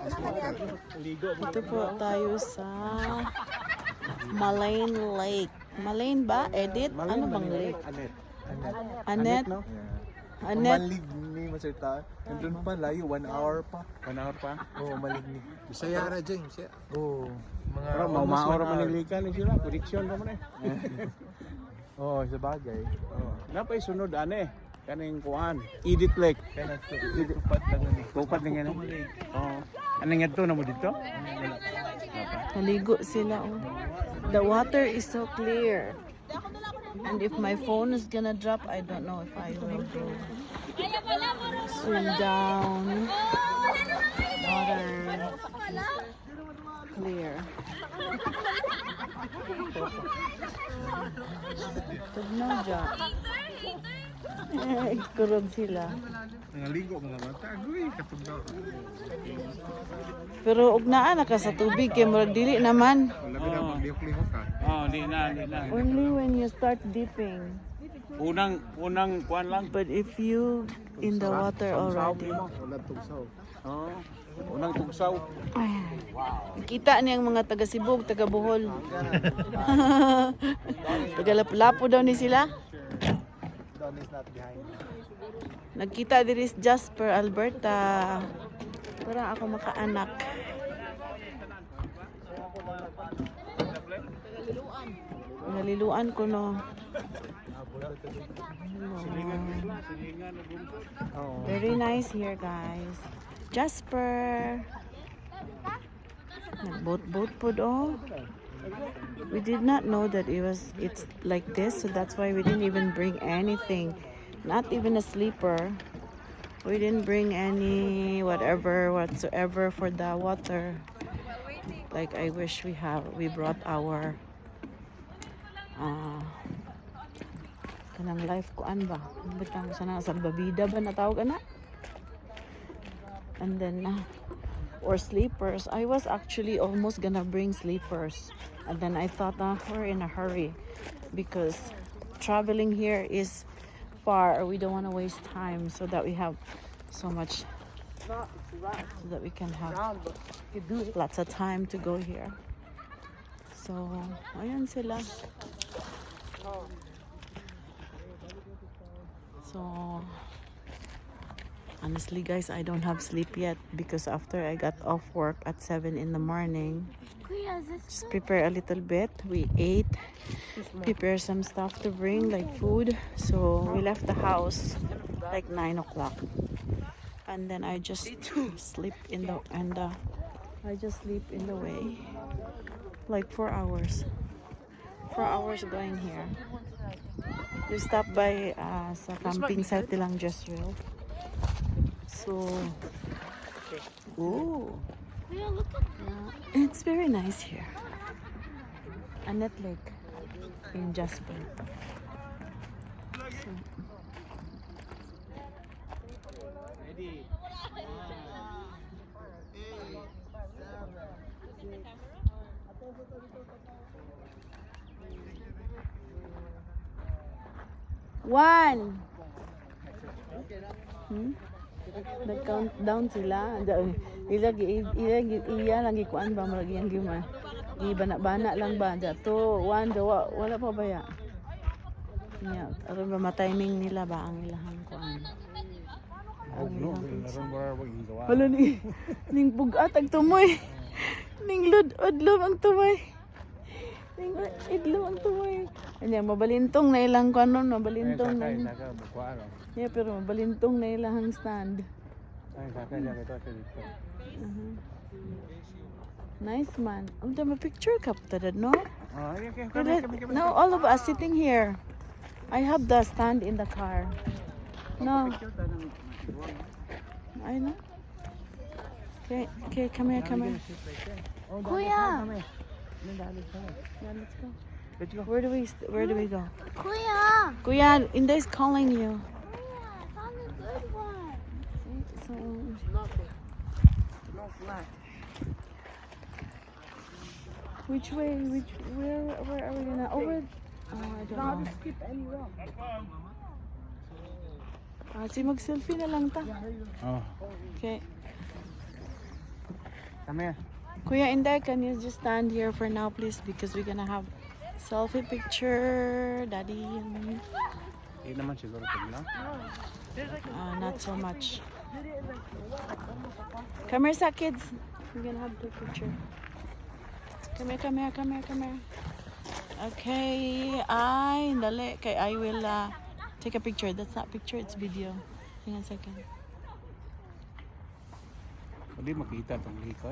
Ito po tayo sa Malain Lake. Malain ba? Edit? Ano bang lake? Anet. Anet? no? Anet? Malig ni Masirta. Nandun pa, layo. One hour pa. One hour pa. Oo, oh, malig ni. Bisaya ra James. Oo. Mga Pero one man yung lika ni sila. Prediction naman eh. Oo, sa bagay. Oo. Napay sunod ane. Kaning kuan. Edit Lake. Kaya na tupad lang ni. Tupad na nga Oo. Ano nga na mo dito? Naligo sila. Oh. The water is so clear. And if my phone is gonna drop, I don't know if I will go swim down. Water clear. Tugnaw dyan. Eh, kurog sila. Nangaligo mga mata. Agoy, katugdaw. Pero ugnaan na ka sa tubig kay murag dili naman. Wala ka na maglihok-lihok ka. Oh, di na, di na. Only when you start dipping. Unang unang kuan lang. But if you in the water already. Wala tugsaw. Oo. Unang tugsaw. Ay, kita niyang mga taga Cebu, taga Bohol. taga Lapu-Lapu daw ni sila. Dawn is not behind. Nagkita diri sa Jasper, Alberta. Parang ako makaanak. Naliluan ko no. Very nice here, guys. Jasper. Nagboat-boat po oh. We did not know that it was it's like this, so that's why we didn't even bring anything. Not even a sleeper. We didn't bring any whatever whatsoever for the water. Like I wish we have we brought our uh, life ko an ba? Sana salbabida ba na tawag ana? And then uh, or sleepers. I was actually almost gonna bring sleepers. And then I thought uh, we're in a hurry because traveling here is far. We don't want to waste time so that we have so much so that we can have lots of time to go here. So, ayan sila. So, honestly guys, I don't have sleep yet because after I got off work at 7 in the morning, just prepare a little bit. We ate, prepare some stuff to bring like food. So we left the house like 9 o'clock. And then I just sleep in the, and uh, I just sleep in the way. Like 4 hours. 4 hours going here. We stopped by uh, sa camping site nilang Jezreel. So, ooh, yeah, it's very nice here. Anet Lake in Jasper. So, One. Hmm? Nag-count down sila. Da- Ila ila iya lang gikuan ba murag iyang gima. Gibana-bana lang ba da to one dawa wala pa ba ya? Nya, aron ba ma-timing nila ba ang ilahang kuan? Ang kuan. Wala ni ning bugat ang tumoy. Ning lud udlom ang tumoy. Idlom ang tumoy. Anya mabalintong na ilang kuan mabalintong na. Saka bukuan. Yeah, pero mabalintong na ilang stand. Ay, saka siya kito sa dito. Nice man. Ang dami picture ka pa no? Oh, okay, okay. But it- No, all of us sitting here. I have the stand in the car. No, I know. Okay, okay, come here, come here. Kuya. Yeah, let's go. Let's go. Where do we st- where do we go? Kuya! Kuya, Inday is calling you. Kuya, I found a good one. So, which way? Which where? Where are we gonna? Over? Oh, I don't know. skip any rock. Ah, si mag-selfie na lang ta. Oh. Okay. Come here. Kuya Inday, can you just stand here for now, please? Because we're gonna have selfie picture. Daddy, Hindi naman siguro pag na. uh, not so much. Come here, sa kids. We're gonna have the picture. Come here, come here, come here, come here. Okay, I, dali, kay I will uh, take a picture. That's not picture, it's video. Hang on a second. Hindi makita itong likoy.